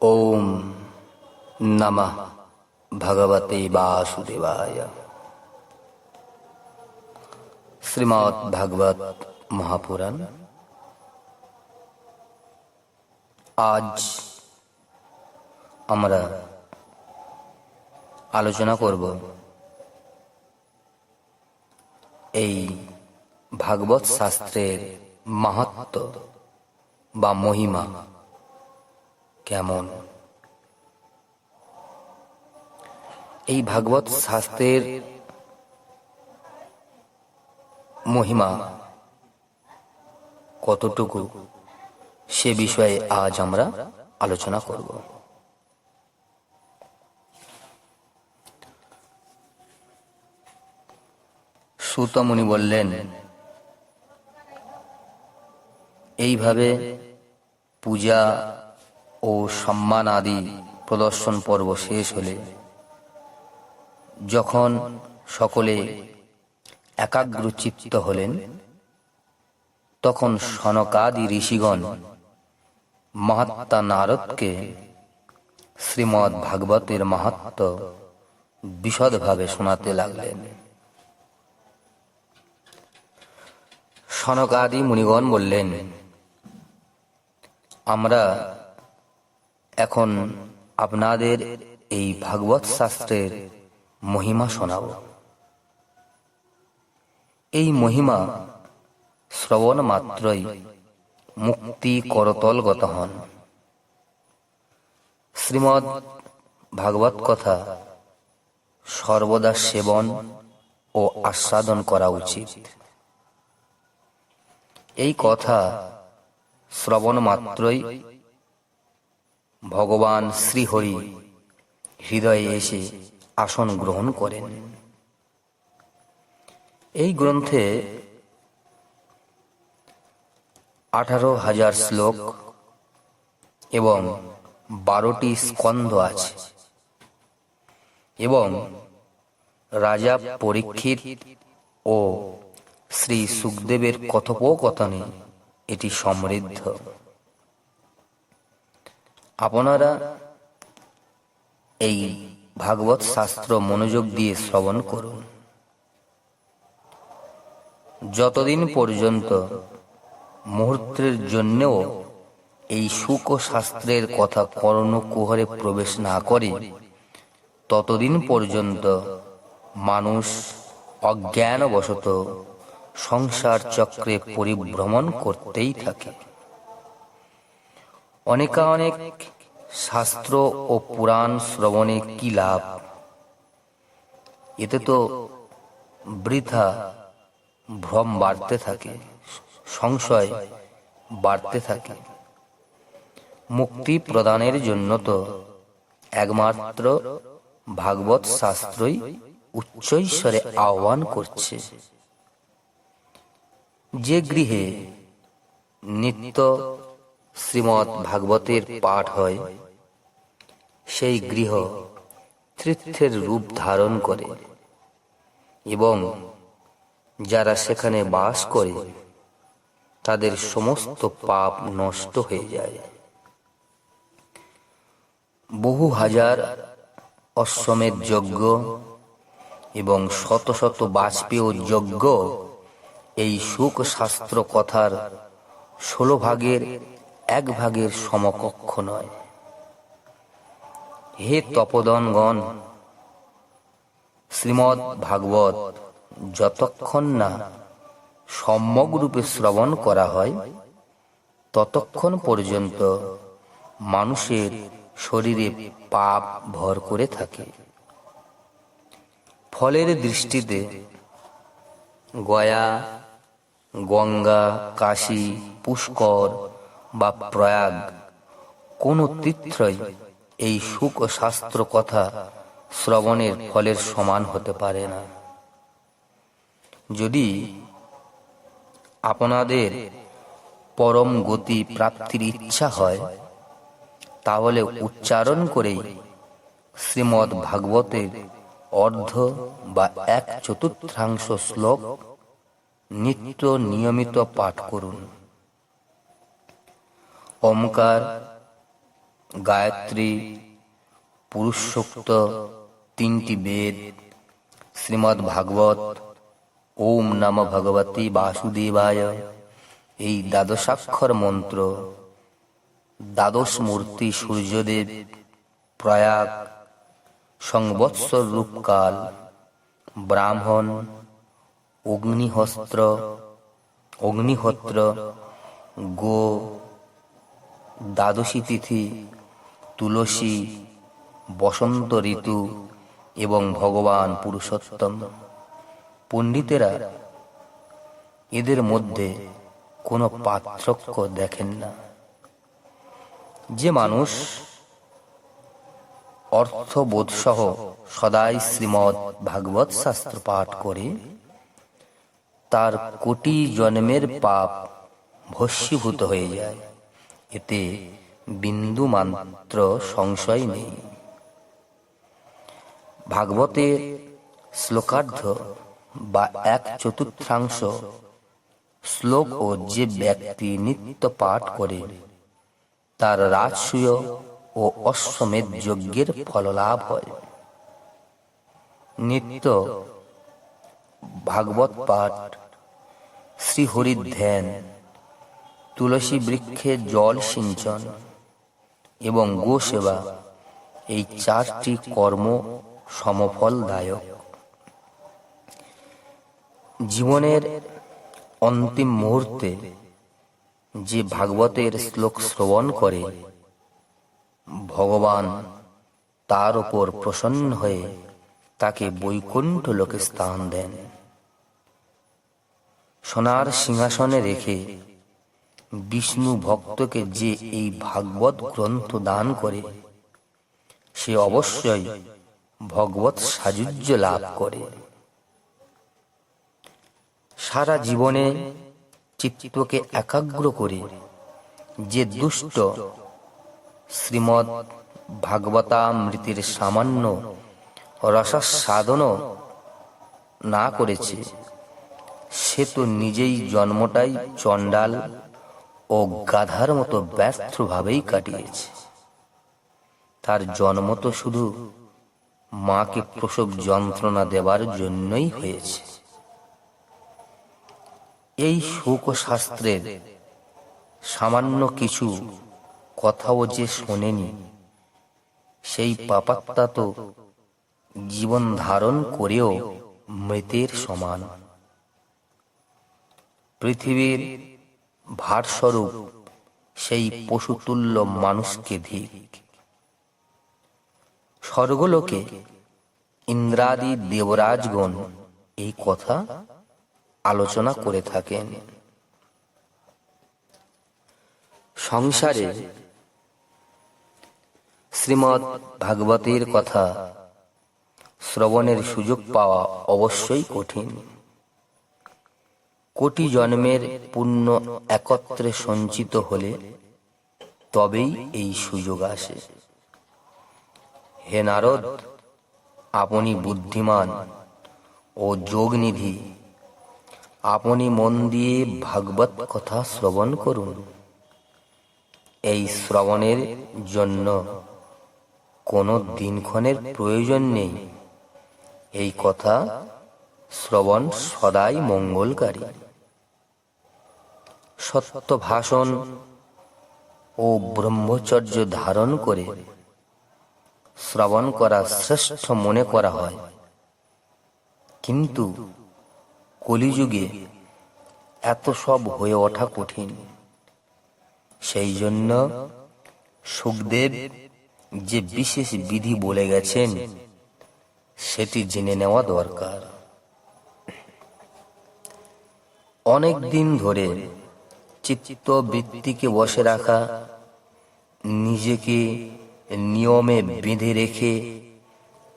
ওম নমঃ ভগবতে বাসুদেবায়। শ্রীমৎ ভাগবত মহাপুরাণ। আজ আমরা আলোচনা করব এই ভাগবত শাস্ত্রের মাহাত্ম বা মহিমা। কেমন? এই ভাগবত শাস্ত্রের মহিমা কতটুকু সে বিষয়ে আজ আমরা আলোচনা করব। সুতমুনি বললেন, এইভাবে পূজা ও সম্মান আদি প্রদর্শন পর্ব শেষ হলে, যখন সকলে একাগ্রচিত্ত হলেন, তখন সনকাদি ঋষিগণ মহাত্মা নারদকে শ্রীমৎ ভাগবতের মাহাত্ম বিশদভাবে শোনাতে লাগলেন। সনকাদি মুনিগণ বললেন, আমরা এখন আপনাদের এই ভাগবত শাস্ত্রের মহিমা শোনাব। এই মহিমা শ্রবণ মাত্রই মুক্তি করতলগত হন। শ্রীমদ ভাগবত কথা সর্বদা সেবন ও আস্বাদন করা উচিত। এই কথা শ্রবণ মাত্রই ভগবান শ্রীহরি হৃদয়ে এসে আসন গ্রহণ করেন। এই গ্রন্থে আঠারো হাজার শ্লোক এবং বারোটি স্কন্ধ আছে এবং রাজা পরীক্ষিত ও শ্রী সুখদেবের কথোপকথনে এটি সমৃদ্ধ। আপনারা এই ভাগবত শাস্ত্র মনোযোগ দিয়ে শ্রবণ করুন। যতদিন পর্যন্ত মুহূর্তের জন্যও এই সুখ শাস্ত্রের কথা কর্ণকুহরে প্রবেশ না করে, ততদিন পর্যন্ত মানুষ অজ্ঞানবশত সংসার চক্রে পরিভ্রমণ করতেই থাকে। অনেকানেক শাস্ত্র ও পুরাণ শ্রবণে কি লাভ? এতে তো বৃথা ভ্রম বাড়তে থাকে, সংশয় বাড়তে থাকে। মুক্তি প্রদানের জন্য তো একমাত্র ভাগবত শাস্ত্রই উচ্চৈশ্বরে আহ্বান করছে। যে গৃহে নিত্য শ্রীমৎ ভাগবতের পাঠ হয়। সেই গৃহ তৃথের রূপ ধারণ করে এবং যারা সেখানে বাস করে, তাদের সমস্ত পাপ নষ্ট হয়ে যায়। বহু হাজার অশ্বমেধ যজ্ঞ এবং শত শত বাষ্পীয় যজ্ঞ এই সুখ শাস্ত্র কথার ষোলো ভাগের এক ভাগের সমকক্ষ নয়। হে তপদনগণ শ্রীমৎ ভাগবত, যতক্ষণ না সম্যক রূপে শ্রবণ করা হয়, ততক্ষণ পর্যন্ত মানুষের শরীরে পাপ ভর করে থাকে। ফলের দৃষ্টিতে গয়া, গঙ্গা, কাশী, পুষ্কর বা প্রয়াগ, কোন তীর্থই এই সুখ ও শাস্ত্র কথা শ্রবণের ফলের সমান হতে পারে না। যদি আপনাদের পরম গতি প্রাপ্তির ইচ্ছা হয়, তাহলে উচ্চারণ করেই শ্রীমৎ ভাগবতের অর্ধ বা এক চতুর্থাংশ শ্লোক নিত্য নিয়মিত পাঠ করুন। ওমকার গায়ত্রী, পুরুষোক্ত তিনটি বেদ শ্রীমদ্ ভাগবত ওম নম ভগবতী বাসুদেবায়। এই দ্বাদশাক্ষর মন্ত্র, দ্বাদশ মূর্তি সূর্যদেব, প্রয়াগ, সংবৎসর রূপকাল, ব্রাহ্মণ, অগ্নিহস্ত্র, অগ্নিহোত্র, গো দ্বাদশী তিথি, তুলসী, বসন্ত ঋতু এবং ভগবান পুরুষোত্তম। পণ্ডিতেরা এদের মধ্যে কোনো পার্থক্য দেখেন না। যে মানুষ অর্থবোধসহ সদাই শ্রীমৎ ভাগবত শাস্ত্র পাঠ করে, তার কোটি জন্মের পাপ ভস্মীভূত হয়ে যায়। এতে বিন্দু মাত্র সংশয় নেই। ভাগবতের শ্লোকার্ধ বা এক চতুর্থাংশ শ্লোক ও যে ব্যক্তি নিত্য পাঠ করে, তার রাজসূয় ও অশ্বমেধ যজ্ঞের ফললাভ হয়। নিত্য ভাগবত পাঠ শ্রীহরির ধ্যান তুলসী বৃক্ষে জল সিঞ্চন এবং গো সেবা, এই চারটি কর্ম সমফলদায়ক। জীবনের অন্তিম মুহূর্তে যে ভাগবতের শ্লোক শ্রবণ করে, ভগবান তার উপর প্রসন্ন হয়ে তাকে বৈকুণ্ঠ লোকে স্থান দেন। সোনার সিংহাসনে রেখে বিষ্ণু ভক্তকে যে এই ভাগবত গ্রন্থ দান করে, সে অবশ্যই ভগবত সাযুজ্য লাভ করে। সারা জীবনে চিত্তকে একাগ্র করে যে দুষ্ট শ্রীমৎ ভাগবতামৃতের সামান্য রসাস্বাদন না করেছে, সে তো নিজেই জন্মটাই চণ্ডাল ও গাধার মতো ব্যর্থভাবেই কাটিয়েছে। তার জন্ম তো শুধু মাকে প্রসব যন্ত্রণা দেবার জন্যই হয়েছে। এই শোক শাস্ত্রের সামান্য কিছু কথাও যে শোনেনি, সেই পাপাত্তা তো জীবন ধারণ করেও মৃতের সমান। পৃথিবীর ভারস্বরূপ সেই পশুতুল্য মানুষকে ধিক। স্বর্গলোকে ইন্দ্রাদি দেবরাজগণ এই কথা আলোচনা করে থাকেন। সংসারে শ্রীমৎ ভাগবতের কথা শ্রবণের সুযোগ পাওয়া অবশ্যই কঠিন। কোটি জন্মের পুণ্য একত্রে সঞ্চিত হলে তবেই এই সুযোগ আসে। হে নারদ, আপনি বুদ্ধিমান ও যোগনিধি। আপনি মন দিয়ে ভাগবত কথা শ্রবণ করুন। এই শ্রবণের জন্য কোনো দিনক্ষণের প্রয়োজন নেই। এই কথা শ্রবণ সদাই মঙ্গলকারী। সত্য ভাষণ ও ব্রহ্মচর্য ধারণ করে শ্রবণ করা শ্রেষ্ঠ মনে করা হয়। কিন্তু কলিযুগে এত সব হয়ে ওঠা কঠিন। সেই জন্য সুখদেব যে বিশেষ বিধি বলে গেছেন, সেটি জেনে নেওয়া দরকার। অনেক দিন ধরে চিত্ত বৃত্তিকে বসে রাখা, নিজেকে নিয়মে বেঁধে রেখে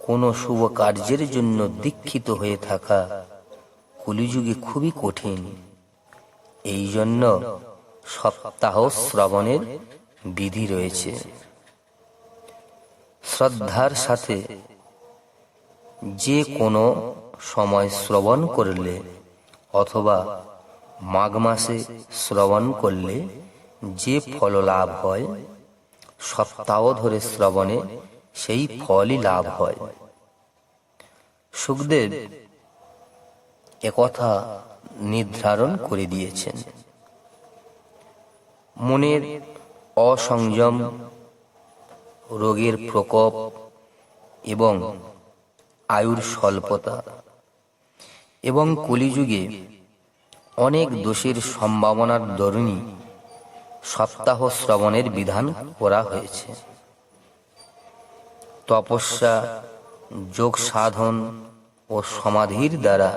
কোনো শুভ কার্যের জন্য দীক্ষিত হয়ে থাকা কলিযুগে খুবই কঠিন। এই জন্য সপ্তাহ শ্রবণের বিধি রয়েছে। শ্রদ্ধার সাথে যে কোনো সময় শ্রবণ করলে অথবা মাঘ মাসে শ্রবণ করলে যে ফল লাভ হয়, সপ্তাহ ধরে শ্রবণে সেই ফলই লাভ হয়। সুখদেব একথা নির্ধারণ করে দিয়েছেন। মনের অসংযম, রোগের প্রকোপ এবং আয়ুর স্বল্পতা এবং কলিযুগে অনেক দোষের সম্ভাবনার দরুণী সপ্তাহ শ্রবণের বিধান করা হয়েছে। তপস্যা, যোগ সাধন ও সমাধির দ্বারা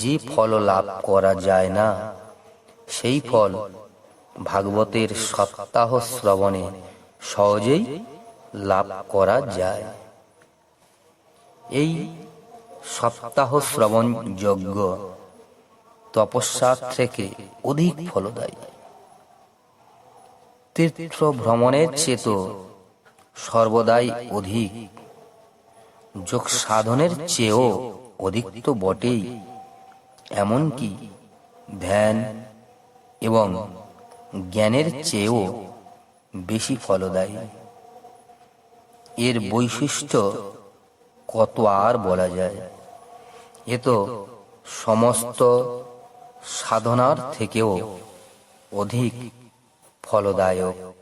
যে ফল লাভ করা যায় না, সেই ফল ভাগবতের সপ্তাহ শ্রবণে সহজেই লাভ করা যায়। এই সপ্তাহ শ্রবণ যজ্ঞ তপস্যার থেকে অধিক ফলদায়ী। তীর্থ ভ্রমণের চেত সর্বদাই অধিক। যোগ সাধনের চেয়েও অধিক তো বটেই, এমনকি ধ্যান এবং জ্ঞানের চেয়েও বেশি ফলদায়ী। এর বৈশিষ্ট্য কত আর বলা যায়? এ তো সমস্ত সাধনার থেকেও অধিক ফলদায়ক।